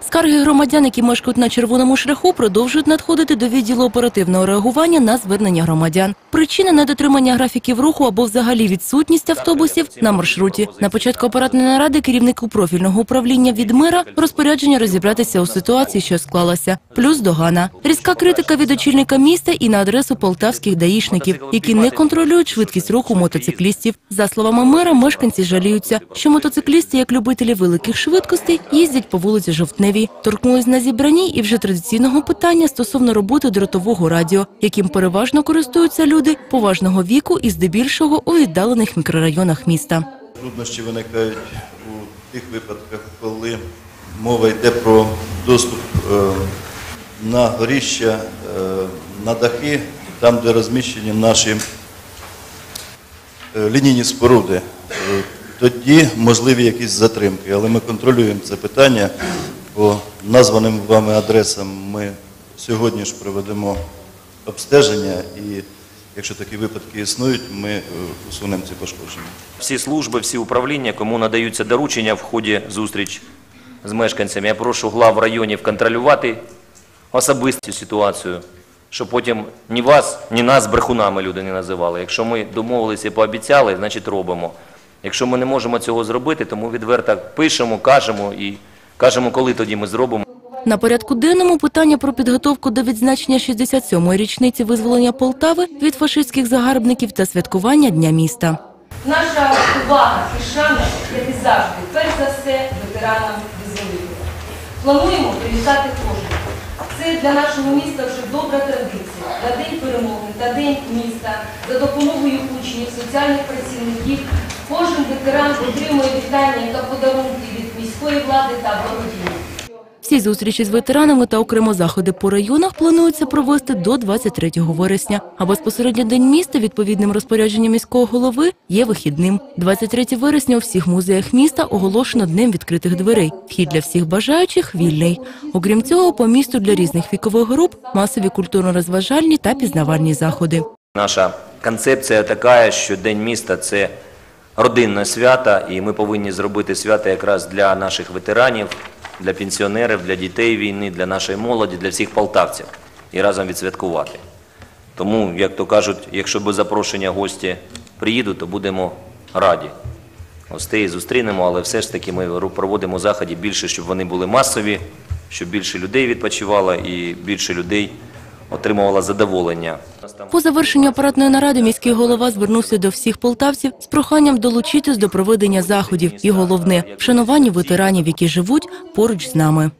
Скарги громадян, які мешкають на червоному шляху, продовжують надходити до відділу оперативного реагування на звернення громадян. Причина недотримання графіків руху або взагалі відсутність автобусів на маршруті. На початку апаратної наради керівнику профільного управління від мера розпорядження розібратися у ситуації, що склалася. Плюс догана. Різка критика від очільника міста і на адресу полтавських даїшників, які не контролюють швидкість руху мотоциклістів. За словами мера, мешканці жаліються, що мотоциклісти, як любителі великих швидкостей, їздять по вулиці Жовтневій. Торкнулись на зібранні і вже традиційного питання стосовно роботи дротового радіо, яким переважно користуються люди поважного віку і здебільшого у віддалених мікрорайонах міста. Труднощі виникають у тих випадках, коли мова йде про доступ е, на горіща, е, на дахи, там, де розміщені наші е, лінійні споруди. Тоді можливі якісь затримки, але ми контролюємо це питання. По названим вами адресам ми сьогодні ж проведемо обстеження і якщо такі випадки існують, ми е, усунемо ці пошкодження. Всі служби, всі управління, кому надаються доручення в ході зустріч з мешканцями, я прошу глав районів контролювати особисту ситуацію, щоб потім ні вас, ні нас брехунами люди не називали. Якщо ми домовилися і пообіцяли, значить робимо. Якщо ми не можемо цього зробити, то ми відверто пишемо, кажемо і кажемо, коли тоді ми зробимо. На порядку денному питання про підготовку до відзначення 67-ї річниці визволення Полтави від фашистських загарбників та святкування Дня міста. Наша увага і шана, як і завжди, перш за все, ветеранам визволителя. Плануємо привітати кожного. Це для нашого міста вже добра традиція. На День перемоги та День міста за допомогою учнів, соціальних працівників кожен ветеран отримує вітання та подарунки від міської влади та благодійників. Всі зустрічі з ветеранами та окремо заходи по районах планується провести до 23 вересня. А безпосередньо день міста відповідним розпорядженням міського голови є вихідним. 23 вересня у всіх музеях міста оголошено днем відкритих дверей. Вхід для всіх бажаючих вільний. Окрім цього, по місту для різних вікових груп масові культурно-розважальні та пізнавальні заходи. Наша концепція така, що День міста це родинне свято, і ми повинні зробити свято якраз для наших ветеранів, для пенсіонерів, для дітей війни, для нашої молоді, для всіх полтавців і разом відсвяткувати. Тому, як то кажуть, якщо без запрошення гості приїдуть, то будемо раді. Гостей зустрінемо, але все ж таки ми проводимо заходи більше, щоб вони були масові, щоб більше людей відпочивало і більше людей отримувало задоволення. По завершенню апаратної наради міський голова звернувся до всіх полтавців з проханням долучитись до проведення заходів і головне вшанування ветеранів, які живуть поруч з нами.